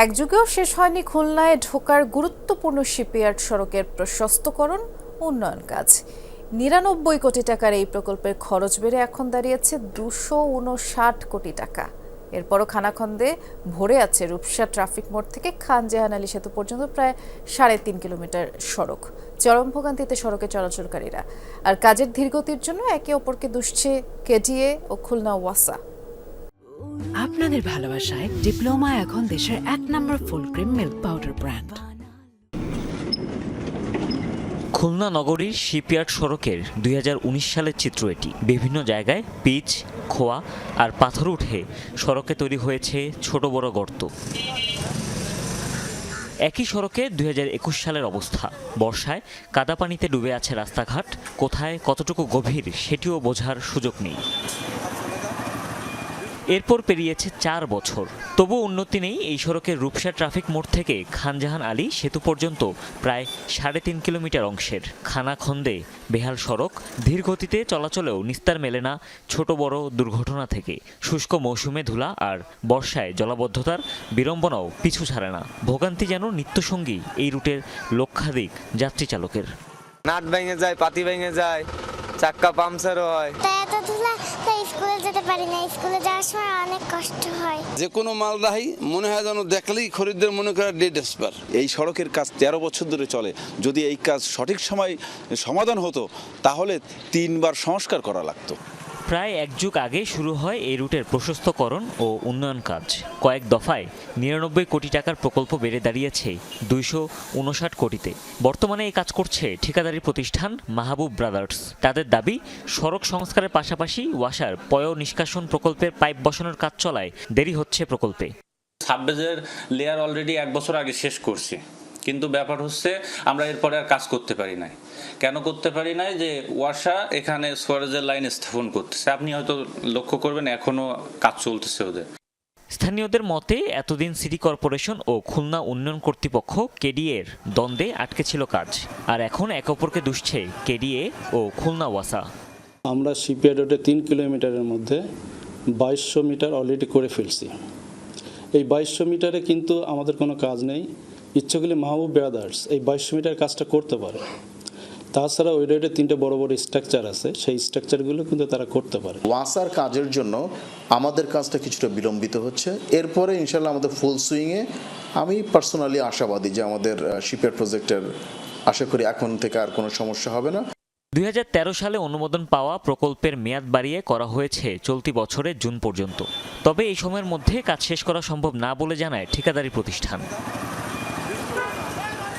এক যুগেও শেষ হয়নি খুলনায় ঢোকার গুরুত্বপূর্ণ শিপইয়ার্ড সড়কের প্রশস্তকরণ উন্নয়ন কাজ। নিরানব্বই কোটি টাকার এই প্রকল্পের খরচ বেড়ে এখন দাঁড়িয়েছে দুশো উনষাট কোটি টাকা। এরপরও খানাখন্দে ভরে আছে রূপসা ট্রাফিক মোড় থেকে খান জেহান আলী সেতু পর্যন্ত প্রায় সাড়ে তিন কিলোমিটার সড়ক। চরম ভোগান্তিতে সড়কে চলাচলকারীরা। আর কাজের ধীরগতির জন্য একে অপরকে দুষছে কেডিএ ও খুলনা ওয়াসা। আপনাদের ভালোবাসায় ডিপ্লোমা এখন দেশের এক নম্বর full cream milk powder brand. Khulna নগরীর শিপইয়ার্ড সড়কের দুই হাজার উনিশ সালের চিত্র এটি। বিভিন্ন জায়গায় পিচ, খোয়া আর পাথর উঠে সড়কে তৈরি হয়েছে ছোট বড় গর্ত। একই সড়কে দুই হাজার একুশ সালের অবস্থা। বর্ষায় কাদা পানিতে ডুবে আছে রাস্তাঘাট। কোথায় কতটুকু গভীর সেটিও বোঝার সুযোগ নেই। এরপর পেরিয়েছে চার বছর। তবু উন্নতি নেই এই সড়কের রূপসা ট্রাফিক মোড় থেকে খানজাহান আলী সেতু পর্যন্ত প্রায় সাড়ে তিন কিলোমিটার অংশের খানাখন্দে বেহাল সড়ক। ধীর গতিতে চলাচলেও নিস্তার মেলে না ছোট বড় দুর্ঘটনা থেকে। শুষ্ক মৌসুমে ধুলা আর বর্ষায় জলাবদ্ধতার বিড়ম্বনাও পিছু ছাড়ে না। ভোগান্তি যেন নিত্যসঙ্গী এই রুটের লক্ষাধিক যাত্রী চালকের। নাট ভেঙে যায় পাতি ভেঙে যায় চাক্কা পাংচারও হয়। স্কুলে যেতে পারি না স্কুলে যাওয়ার সময় অনেক কষ্ট হয়। যে কোনো মালদাহি মনে হয় যেন দেখলেই খরিদ্দের মনে করে ডেড এক্সপার এই সড়কের কাজ তেরো বছর ধরে চলে। যদি এই কাজ সঠিক সময় সমাধান হতো তাহলে তিনবার সংস্কার করা লাগতো। প্রায় এক যুগ আগে শুরু হয় এই রুটের প্রশস্তকরণ ও উন্নয়ন কাজ। কয়েক দফায় নিরানব্বই কোটি টাকার প্রকল্প বেড়ে দাঁড়িয়েছে দুইশো উনষাট কোটিতে। বর্তমানে এই কাজ করছে ঠিকাদারি প্রতিষ্ঠান মাহবুব ব্রাদার্স। তাদের দাবি, সড়ক সংস্কারের পাশাপাশি ওয়াসার পয় নিষ্কাশন প্রকল্পের পাইপ বসানোর কাজ চলায় দেরি হচ্ছে প্রকল্পে। সাববেজের লেয়ার অলরেডি এক বছর আগে শেষ করছি। কিন্তু ব্যাপার হচ্ছে আমরা এরপরে আর কাজ করতে পারি নাই। কেন করতে পারি নাই? যে ওয়াসা এখানে সোয়ারেজের লাইন স্থাপন করতেছে। আপনি হয়তো লক্ষ্য করবেন এখনও কাজ চলতেছে ওদের। স্থানীয়দের মতে এতদিন সিটি কর্পোরেশন ও খুলনা উন্নয়ন কর্তৃপক্ষ কেডিএর দ্বন্দ্বে আটকে ছিল কাজ। আর এখন একে অপরকে দুষছে কেডিএ ও খুলনা ওয়াসা। আমরা শিপইয়ার্ড রোডে তিন কিলোমিটারের মধ্যে বাইশশো মিটার অলরেডি করে ফেলছি। এই বাইশশো মিটারে কিন্তু আমাদের কোনো কাজ নেই। ইচ্ছে করলে মাহবুব ব্রাদার্স এই বাইশশো মিটার কাজটা করতে পারে। তাছাড়া ওই রোডে তিনটে বড় বড় স্ট্রাকচার আছে সেই স্ট্রাকচারগুলো কিন্তু তারা করতে পারে। ওয়াসার কাজের জন্য আমাদের কাজটা কিছুটা বিলম্বিত হচ্ছে। এরপরে ইনশাল্লাহ আমাদের ফুল সুইংয়ে আমি পার্সোনালি আশাবাদী যে আমাদের শিপের প্রজেক্টের আশা করি এখন থেকে আর কোনো সমস্যা হবে না। দুই হাজার তেরো সালে অনুমোদন পাওয়া প্রকল্পের মেয়াদ বাড়িয়ে করা হয়েছে চলতি বছরের জুন পর্যন্ত। তবে এই সময়ের মধ্যে কাজ শেষ করা সম্ভব না বলে জানায় ঠিকাদারি প্রতিষ্ঠান।